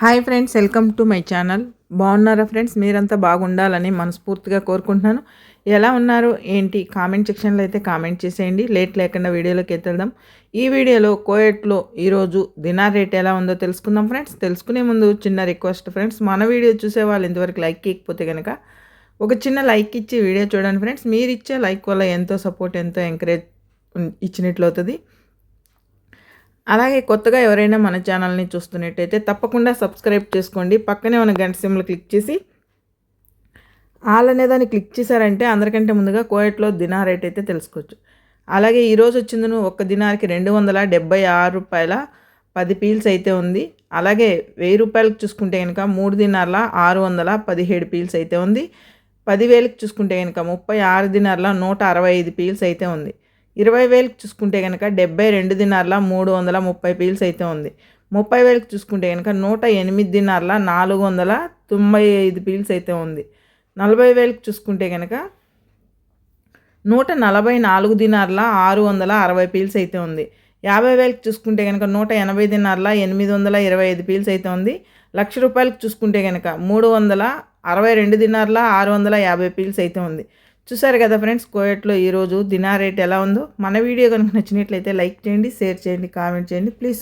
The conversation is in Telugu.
Hi friends welcome to my channel. బాగున్నారా ఫ్రెండ్స్? మీరంతా బాగుండాలని మనస్ఫూర్తిగా కోరుకుంటున్నాను. ఎలా ఉన్నారు? ఏంటి? కామెంట్ సెక్షన్లో అయితే కామెంట్ చేసేయండి. లేట్ లేకుండా వీడియోలోకి ఎత్తేద్దాం ఈ వీడియోలో కోయట్లో ఈరోజు దినార్ రేట్ ఎలా ఉందో తెలుసుకుందాం ఫ్రెండ్స్. తెలుసుకునే ముందు చిన్న రిక్వెస్ట్ ఫ్రెండ్స్. మన వీడియో చూసే వాళ్ళు ఇంతవరకు లైక్ ఇకపోతే కనుక ఒక చిన్న లైక్ ఇచ్చి వీడియో చూడండి ఫ్రెండ్స్. మీరు ఇచ్చే లైక్ వల్ల ఎంతో సపోర్ట్ ఎంతో ఎంకరేజ్ ఇచ్చినట్లు అవుతుంది అలాగే కొత్తగా ఎవరైనా మన ఛానల్ని చూస్తున్నట్టయితే తప్పకుండా సబ్స్క్రైబ్ చేసుకోండి. పక్కనే ఉన్న గంట సిమ్లు క్లిక్ చేసి ఆల్ అనే దాన్ని క్లిక్ చేశారంటే అందరికంటే ముందుగా కోయట్లో దినా రేట్ అయితే తెలుసుకోవచ్చు. అలాగే ఈరోజు వచ్చింది ఒక్క దినానికి రెండు వందల డెబ్బై ఆరు రూపాయల పది పీల్స్ అయితే ఉంది. అలాగే వెయ్యి రూపాయలకు చూసుకుంటే కనుక మూడు దినార్ల ఆరు వందల పదిహేడు పీల్స్ అయితే ఉంది. పదివేలకు చూసుకుంటే కనుక ముప్పై ఆరు దినార్ల నూట అరవై ఐదు పీల్స్ అయితే ఉంది. ఇరవై వేలకు చూసుకుంటే కనుక డెబ్బై రెండు దినార్ల మూడు వందల ముప్పై పీల్స్ అయితే ఉంది. ముప్పై వేలకు చూసుకుంటే కనుక నూట ఎనిమిది దినార్ల నాలుగు వందల తొంభై ఐదు పీల్స్ అయితే ఉంది. నలభై వేలకు చూసుకుంటే కనుక నూట నలభై నాలుగు దినార్ల ఆరు వందల అరవై పీల్స్ అయితే ఉంది. యాభై వేలకు చూసుకుంటే కనుక నూట ఎనభై దినార్ల ఎనిమిది వందల ఇరవై ఐదు పీల్స్ అయితే ఉంది. లక్ష రూపాయలకు చూసుకుంటే కనుక మూడు వందల అరవై రెండు దినార్ల ఆరు వందల యాభై పీల్స్ అయితే ఉంది. చూసారు కదా ఫ్రెండ్స్ కోయట్లో ఈరోజు దినా రేట్ ఎలా ఉందో? మన వీడియో కనుక నచ్చినట్లయితే లైక్ చేయండి షేర్ చేయండి కామెంట్ చేయండి. ప్లీజ్